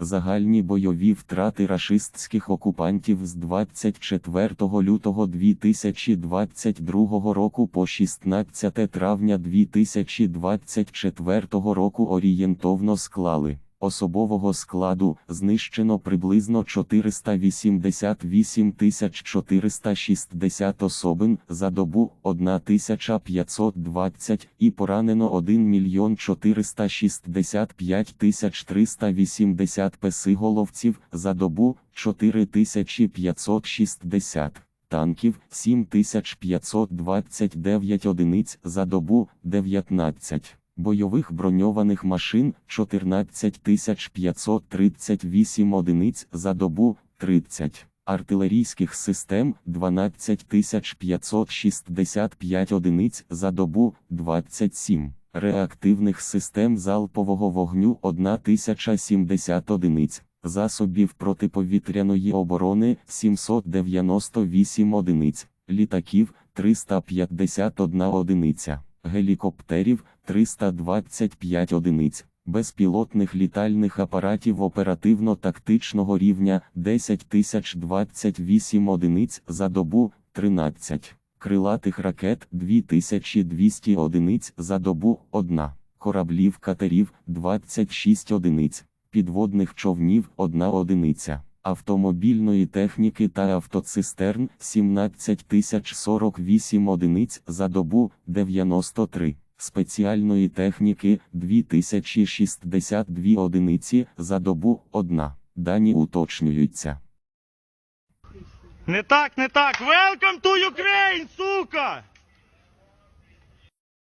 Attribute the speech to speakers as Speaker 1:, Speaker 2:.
Speaker 1: Загальні бойові втрати рашистських окупантів з 24 лютого 2022 року по 16 травня 2024 року орієнтовно склали. Особового складу знищено приблизно 488 460 особин за добу 1520 і поранено 1 мільйон 465 380 песиголовців за добу 4560 танків 7529 одиниць за добу 19 бойових броньованих машин 14538 одиниць за добу 30, артилерійських систем 12565 одиниць за добу 27, реактивних систем залпового вогню 1070 одиниць, засобів протиповітряної оборони 798 одиниць, літаків 351 одиниця гелікоптерів 325 одиниць, безпілотних літальних апаратів оперативно-тактичного рівня 10 028 одиниць за добу 13, крилатих ракет 2200 одиниць за добу 1, кораблів катерів 26 одиниць, підводних човнів 1 одиниця автомобільної техніки та автоцистерн 17 048 одиниць за добу 93, спеціальної техніки 2062 одиниці за добу 1. Дані уточнюються.
Speaker 2: Не так, не так. Welcome to Ukraine, сука!